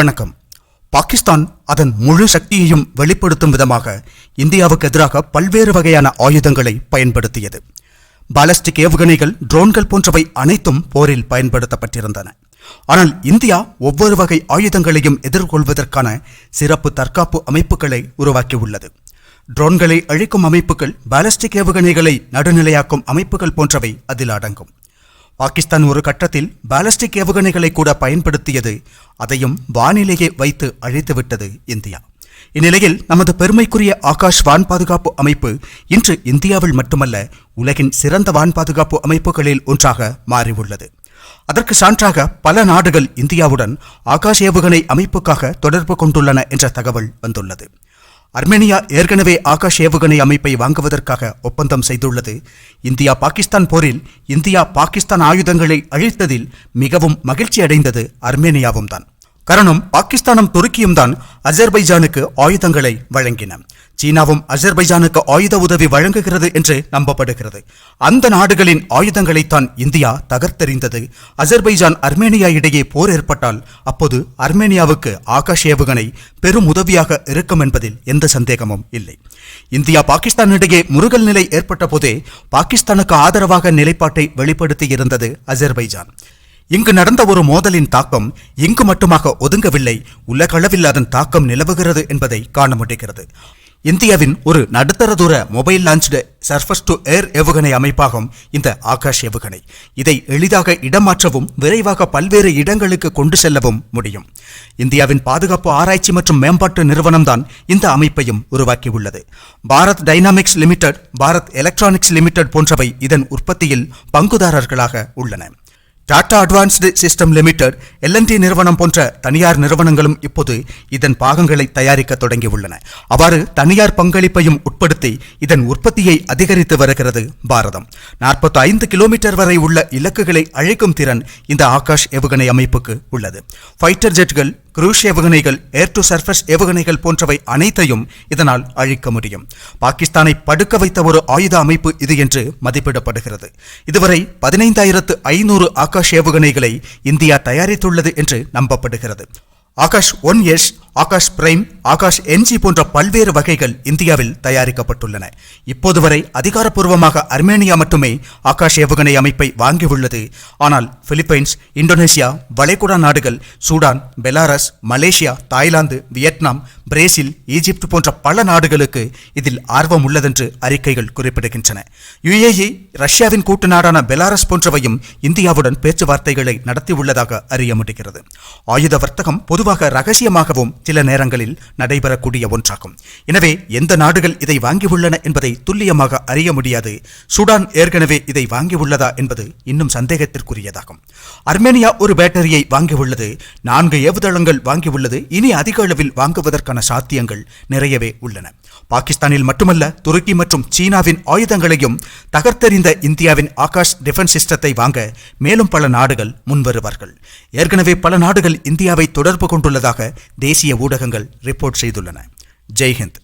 வணக்கம். பாகிஸ்தான் அதன் முழு சக்தியையும் வெளிப்படுத்தும் விதமாக இந்தியாவுக்கு எதிராக பல்வேறு வகையான ஆயுதங்களை பயன்படுத்தியது. பாலஸ்டிக் ஏவுகணைகள் ட்ரோன்கள் போன்றவை அனைத்தும் போரில் பயன்படுத்தப்பட்டிருந்தன. ஆனால் இந்தியா ஒவ்வொரு வகை ஆயுதங்களையும் எதிர்கொள்வதற்கான சிறப்பு தற்காப்பு அமைப்புகளை உருவாக்கியுள்ளது. ட்ரோன்களை அழிக்கும் அமைப்புகள் பாலஸ்டிக் ஏவுகணைகளை நடுநிலையாக்கும் அமைப்புகள் போன்றவை அதில் அடங்கும். பாகிஸ்தான் ஒரு கட்டத்தில் பாலஸ்டிக் ஏவுகணைகளை கூட பயன்படுத்தியது. அதையும் வானிலையே வைத்து அழித்துவிட்டது இந்தியா. இந்நிலையில் நமது பெருமைக்குரிய ஆகாஷ் வான் பாதுகாப்பு அமைப்பு இன்று இந்தியாவில் மட்டுமல்ல உலகின் சிறந்த வான் பாதுகாப்பு அமைப்புகளில் ஒன்றாக மாறியுள்ளது. அதற்கு சான்றாக பல நாடுகள் இந்தியாவுடன் ஆகாஷ் ஏவுகணை அமைப்புக்காக தொடர்பு கொண்டுள்ளன என்ற தகவல் வந்துள்ளது. அர்மேனியா ஏற்கனவே ஆகாஷ் ஏவுகணை அமைப்பை வாங்குவதற்காக ஒப்பந்தம் செய்துள்ளது. இந்தியா பாகிஸ்தான் போரில் இந்தியா பாகிஸ்தான் ஆயுதங்களை அழித்ததில் மிகவும் மகிழ்ச்சி அடைந்தது அர்மேனியாவும் தான் காரணம் பாகிஸ்தானும் துருக்கியும் தான் அஜர்பைஜானுக்கு ஆயுதங்களை வழங்கின. சீனாவும் அஜர்பைஜானுக்கு ஆயுத உதவி வழங்குகிறது என்று நம்பப்படுகிறது. அந்த நாடுகளின் ஆயுதங்களைத்தான் இந்தியா தகர்த்தெறிந்தது. அஜர்பைஜான் அர்மேனியா இடையே போர் ஏற்பட்டால் அப்போது அர்மேனியாவுக்கு ஆகாஷ் ஏவுகணை பெரும் உதவியாக இருக்கும் என்பதில் எந்த சந்தேகமும் இல்லை. இந்தியா பாகிஸ்தான் இடையே முருகல் நிலை ஏற்பட்ட போதே பாகிஸ்தானுக்கு ஆதரவாக நிலைப்பாட்டை வெளிப்படுத்தியிருந்தது அஜர்பைஜான் இங்கு நடந்த ஒரு மோதலின் தாக்கம் இங்கு மட்டுமாக ஒதுங்கவில்லை உலகளவில் அதன் தாக்கம் நிலவுகிறது என்பதை காண முடிகிறது. இந்தியாவின் ஒரு நடுத்தர தூர mobile launched surface to air ஏவுகணை அமைப்பாகும் இந்த ஆகாஷ் ஏவுகணை. இதை எளிதாக இடமாற்றவும் விரைவாக பல்வேறு இடங்களுக்கு கொண்டு செல்லவும் முடியும். இந்தியாவின் பாதுகாப்பு ஆராய்ச்சி மற்றும் மேம்பாட்டு நிறுவனம்தான் இந்த அமைப்பையும் உருவாக்கியுள்ளது. Bharat Dynamics Limited Bharat Electronics Limited போன்றவை இதன் உற்பத்தியில் பங்குதாரர்களாக உள்ளன. Tata Advanced System Limited L N T நிறுவனம் போன்ற தனியார் நிறுவனங்களும் இப்போது இதன் பாகங்களை தயாரிக்க தொடங்கியுள்ளன. அவ்வாறு தனியார் பங்களிப்பையும் உட்படுத்தி இதன் உற்பத்தியை அதிகரித்து வருகிறது பாரதம். நாற்பத்தி ஐந்து கிலோமீட்டர் வரை உள்ள இலக்குகளை அழைக்கும் திறன் இந்த ஆகாஷ் ஏவுகணை அமைப்புக்கு உள்ளது. ஃபைட்டர் ஜெட்கள் குரூஷ் ஏவுகணைகள் ஏர் டு சர்ஃபஸ் ஏவுகணைகள் போன்றவை அனைத்தையும் இதனால் அழிக்க முடியும். பாகிஸ்தானை படுக்க வைத்த ஒரு ஆயுத அமைப்பு இது என்று மதிப்பிடப்படுகிறது. இதுவரை பதினைந்தாயிரத்து ஐநூறு ஆகாஷ் ஏவுகணைகளை இந்தியா தயாரித்துள்ளது என்று நம்பப்படுகிறது. Akash one S Akash prime Akash NG போன்ற பல்வேறு வகைகள் இந்தியாவில் தயாரிக்கப்பட்டுள்ளன. இப்போது வரை அதிகாரப்பூர்வமாக அர்மேனியா மட்டுமே ஆகாஷ் ஏவுகணை அமைப்பை வாங்கியுள்ளது. ஆனால் பிலிப்பைன்ஸ் இந்தோனேசியா வளைகுடா நாடுகள் Sudan Belarus Malaysia Thailand Vietnam Brazil Egypt போன்ற பல நாடுகளுக்கு இதில் ஆர்வம் உள்ளதென்று அறிக்கைகள் குறிப்பிடுகின்றன. யுஏஇ ரஷ்யாவின் கூட்டு நாடான பெலாரஸ் போன்றவையும் இந்தியாவுடன் பேச்சுவார்த்தைகளை நடத்தியுள்ளதாக அறிய முடிகிறது. ஆயுத வர்த்தகம் பொதுவாக ரகசியமாகவும் சில நேரங்களில் நடைபெறக்கூடிய ஒன்றாகும். எனவே எந்த நாடுகள் இதை வாங்கியுள்ளன என்பதை துல்லியமாக அறிய முடியாது. சூடான் ஏற்கனவே இதை வாங்கியுள்ளதா என்பது இன்னும் சந்தேகத்திற்குரியதாகும். அர்மேனியா ஒரு பேட்டரியை வாங்கியுள்ளது நான்கு ஏவுதளங்கள் வாங்கியுள்ளது இனி அதிக அளவில் வாங்குவதற்கான சாத்தியங்கள் நிறையவே உள்ளன. பாகிஸ்தானில் மட்டுமல்ல துருக்கி மற்றும் சீனாவின் ஆயுதங்களையும் தகர்த்தெறிந்த இந்தியாவின் ஆகாஷ் டிஃபென்ஸ் சிஸ்டத்தை வாங்க மேலும் பல நாடுகள் முன்வருவார்கள். ஏற்கனவே பல நாடுகள் இந்தியாவை தொடர்பு கொண்டுள்ளதாக தேசிய ஊடகங்கள் ரிப்போர்ட் செய்துள்ளன. ஜெய்ஹிந்த்.